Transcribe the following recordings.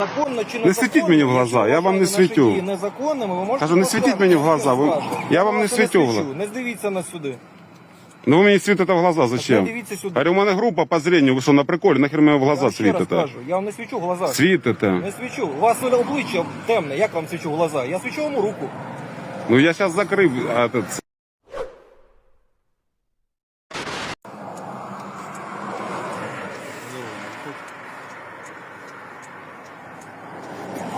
Законно чи Не світіть мені в глаза, я вам не світю. Незаконними, ви можете Кажу, не світіть мені в глаза, ви- я вам не вас світю в свічу. Не здивіться нас сюди. Ну ви мені світите в глаза зачем? не сюди. Говорю, у мене група по зрению, ви що на приколі, нахер мені в Я глаза вам ще раз кажу, я вам не свічу в глаза. Світите. Не свічу. У вас обличчя темне, як вам свічу в глаза? Я свічу вам у руку. Ну я зараз закрив. А, этот,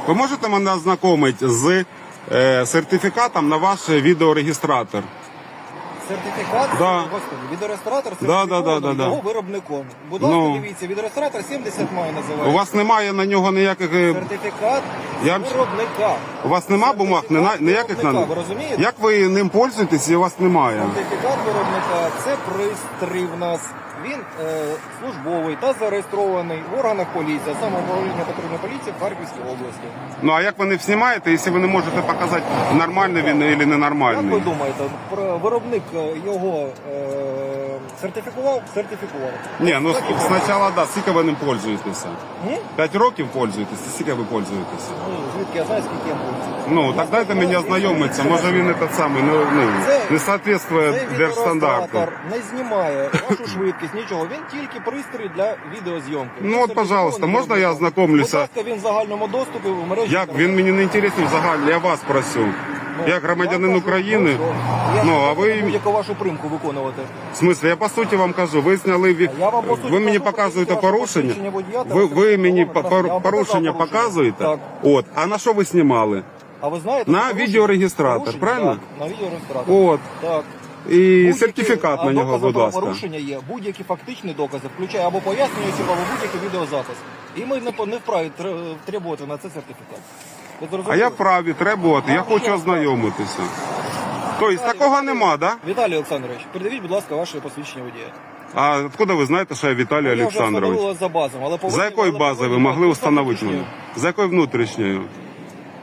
Ви можете мене ознайомити з е, сертифікатом на ваш відеорегістратор? Сертифікат, Да. господи, відеореєстратор Да, да, да, да, да. його виробником. Будь ласка, Ну. дивіться, відеореєстратор 70 має У вас немає на нього ніяких. е, Сертифікат Я- виробника. У вас нема бумаг, не на- ніяких на виробника, ви розумієте? Як ви ним пользуєтесь, і у вас немає? Сертифікат виробника це пристрій в нас. Він е, службовий та зареєстрований в органах поліції, а саме управління патрульної поліції в Харківській області. Ну а як ви не знімаєте, якщо ви не можете показати, нормальний він або Як ви ненормальний? думаєте, про- виробник е, його е, сертифікував? Сертифікував. Ні, ну Так і було. спочатку да, скільки ви ним пользуєтеся? Ні? П'ять років пользуєтеся, скільки ви пользуєтеся? Ну, звідки я знаю, скільки я буду. Ну, так дайте мені ознайомитися, може він этот самий, ну, ну Це- не соответствує держстандарту. відеореєстратор не знімає вашу швидкість, нічого. Він тільки пристрій для відеозйомки. Ну, Він от, пожалуйста, сертифікований можна я ознакомлюся? Будь ласка, він в загальному доступі в мережі. Як він мені не інтересний взагалі, я вас просю. Як громадянин України, ну а ви будь-яку вашу примку виконувати. в смислі, я по суті вам кажу, ви зняли ві- Я вам, по суті, ви мені кажу, показуєте порушення. водія та Ви, ви мені Я порушення порушення. показуєте? Так. От, а на що ви знімали? А ви знаєте, На що порушення- відеореєстратор, порушення? правильно? Так, на відеореєстратор. От. Так. І Будь-які- сертифікат а на нього, докази будь ласка. порушення є. Будь-які фактичні докази, включає або пояснюючи, або будь-який відеозапис. І ми не, по- не вправі тр- требувати на це сертифікат. А я вправі требувати, я хочу ознайомитися. Тобто такого нема, да? Віталій Олександрович, передавіть, будь ласка, ваше посвідчення водія. А откуда ви знаєте, що я Віталій Я вже Олександрович? встановила за базом, але повинні- За якою але базою ви повинні могли мати встановити мене? За якою внутрішньою?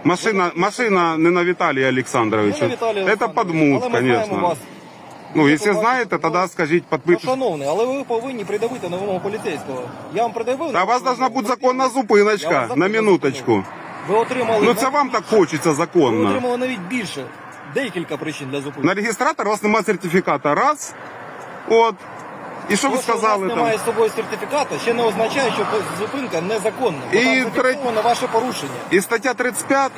Машина, машина не на Віталія Не Олександровича. Це Олександровича, подмут, але ми знаємо звісно. вас. Ну, якщо знаєте, ну, тоді скажіть, Ну, підпишіть. шановний, але ви повинні придавити на вимогу поліцейського. Я вам придавив. Та у вас должна бути законна зупиночка на минуточку. Ви отримали Ну це вам так хочеться ви законно. отримали навіть більше. Декілька причин для зупинки. На реєстратор у вас немає сертифіката. Раз. От. І що ви що у сказали вас там? немає з собою сертифіката, ще не означає, що зупинка незаконна. Бо І там третє- зафіксовано ваше порушення. И статья 35,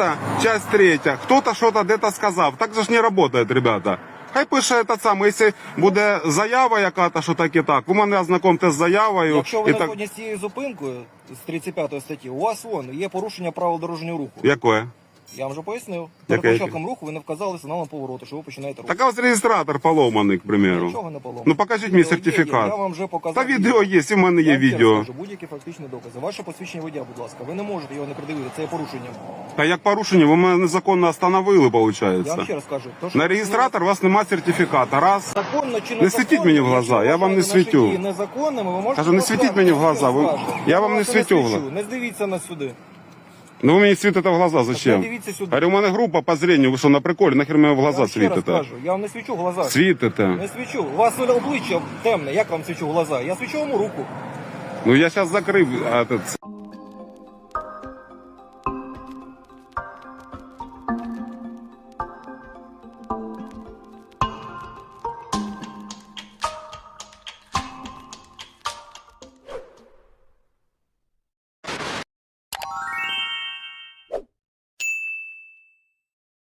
часть 3, кто-то что-то где-то сказав. Так же ж не работает, ребята. Хай пише та саме, якщо буде заява яка-то, що так і так, ви мене ознакомте з заявою. Якщо ви і не так... згодні з цією зупинкою з 35 статті, у вас вон є порушення правил дорожнього руху. Яке? Я вам вже пояснив. Перед Яке? початком руху ви не вказали сигналом повороту, що ви починаєте рух. Так а ось реєстратор поломаний, к примеру. Нічого не поломано. Ну покажіть мені Відео є, сертифікат. Я вам вже показав. Та відео є, і в мене є Я вам ще раз відео. кажу, Будь-які фактичні докази. Ваше посвідчення водія, будь ласка. Ви не можете його не придивити, це є порушенням. Та як порушення, ви мене незаконно остановили, Я вам виходить. ще раз кажу. то, що На ви реєстратор у вас немає сертифіката. Раз. Законно чи Не незаконно, світіть мені в глаза, якщо я вам не вважаєте наші світю. дії Незаконними, ви можете Кажу, не світіть мені в глаза, ви- я вам не вас світю в свічу, глаза. Не здивіться нас сюди. Ну ви мені світите в глаза, зачем? дивіться сюди. Говорю, у мене група по зрению, ви що на приколі, нахер мені в Я глаза вам ще раз світите? кажу, я вам не свічу в глаза. Світите. Не свічу. У вас обличчя темне, як вам свічу в глаза? Я свічу вам у руку. Ну я зараз закрив а, этот,